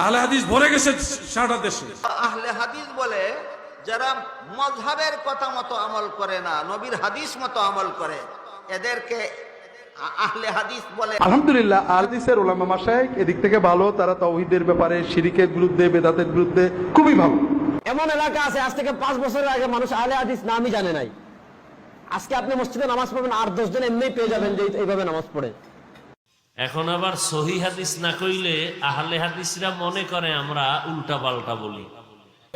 আহলে হাদিস ভরে গেছে সারা দেশে। আহলে হাদিস বলে যারা মজহাবের কথা মতো আমল করে না নবীর হাদিস মতো আমল করে এদেরকে আহলে হাদিস বলে। আলহামদুলিল্লাহ আলদিসের ওলামা মাসায়েক এদিক থেকে ভালো তারা তৌহিদের ব্যাপারে শিরিকের বিরুদ্ধে বেদাতের বিরুদ্ধে খুবই ভালো। এমন এলাকা আছে আজ থেকে পাঁচ বছরের আগে মানুষ আলে হাদিস নামই জানে নাই। আজকে আপনি মসজিদে নামাজ পড়বেন আট দশ জন এমনি পেয়ে যাবেন যে এইভাবে নামাজ পড়ে। এখন আবার সহি হাদিস না কইলে আহলে হাদিসরা মনে করে আমরা উল্টা পাল্টা বলি।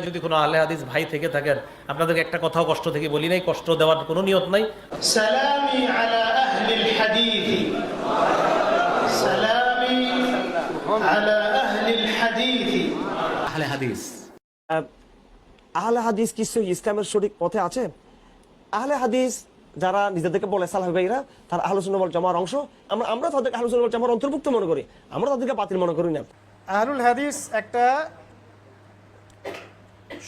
যদি কোনো আহলে হাদিস ভাই থেকে থাকেন আপনাদেরকে একটা কথাও কষ্ট থেকে বলি নাই কষ্ট দেওয়ার কোনো নিয়ত নাই। সালামি আলা আহলিল হাদিস। সালামি আলা আহলিল হাদিস। আহলে হাদিস। আহলে হাদিস কিছু ইসলামের সঠিক পথে আছে? আহলে হাদিস যারা নিজেদেরকে বলে সালাহ ভাইরা তার আলোচনা বল জমার অংশ। আমরা আমরা তাদেরকে আলোচনা বল জমার অন্তর্ভুক্ত মনে করি। আমরা তাদেরকে বাতিল মনে করি না। আহলুল হাদিস একটা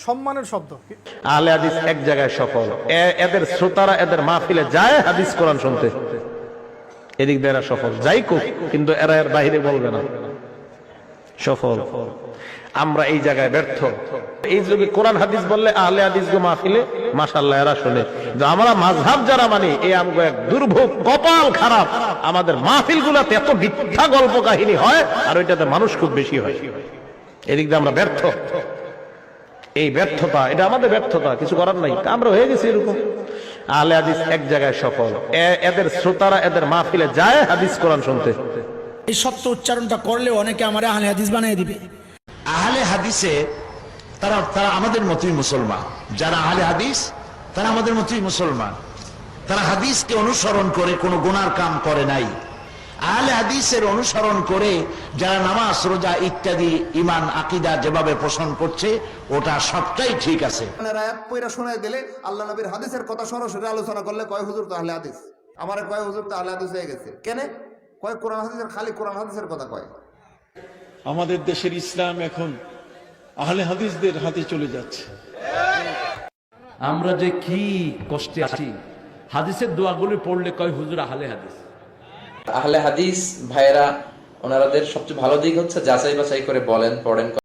সম্মানের শব্দ। আহলে হাদিস এক জায়গায় সফল। এদের শ্রোতারা এদের মাহফিলে যায় হাদিস কোরআন শুনতে। এদিক দিয়ে এরা সফল। যাই কোক কিন্তু এরা এর বাইরে বলবে না। সফল। আমরা এই জায়গায় ব্যর্থ। এই যুগে কোরআন হাদিস বললে আহলে হাদিস গো মাহফিলে মাশাল্লাহ এরা শুনে। আমরা মাঝহাব যারা মানি এই আমগো এক দুর্ভোগ কপাল খারাপ। আমাদের মাহফিল গুলাতে এত মিথ্যা গল্প কাহিনী হয় আর ওইটাতে মানুষ খুব বেশি হয়। এদিক দিয়ে আমরা ব্যর্থ। এই ব্যর্থতা এটা আমাদের ব্যর্থতা কিছু করার নাই। আমরা হয়ে গেছি এরকম। আহলে হাদিস এক জায়গায় সফল। এদের শ্রোতারা এদের মাহফিলে যায় হাদিস কোরআন শুনতে। এই সত্য উচ্চারণটা করলে অনেকে আমার আহলে হাদিস বানিয়ে দিবে। আহলে হাদিসে তারা তারা আমাদের মতোই মুসলমান। যারা আহলে হাদিস তারা আমাদের মতোই মুসলমান। তারা হাদিসকে অনুসরণ করে কোনো গুনার কাম করে নাই। আহলে হাদিসের অনুসরণ করে যারা নামাজ রোজা ইত্যাদি ইমান আকিদা যেভাবে পোষণ করছে ওটা সবটাই ঠিক আছে। পয়রা দিলে আল্লাহ নবীর হাদিসের কথা সরাসরি আলোচনা করলে কয় হুজুর তো আহলে হাদিস? আমার কয় হুজুর তো আহলে হাদিস হয়ে গেছে। কেন? কয় কোরআন হাদিসের খালি কোরআন হাদিসের কথা কয়? আমাদের দেশের ইসলাম এখন আহলে হাদিসদের হাতে চলে যাচ্ছে। আমরা যে কি কষ্টে আছি। হাদিসের দোয়াগুলি পড়লে কয়, হুজুর, আহলে হাদিস। আহলে হাদিস ভাইয়েরা, ওনারাদের সবচেয়ে ভালো দিক হচ্ছে যাচাই বাছাই করে বলেন, পড়েন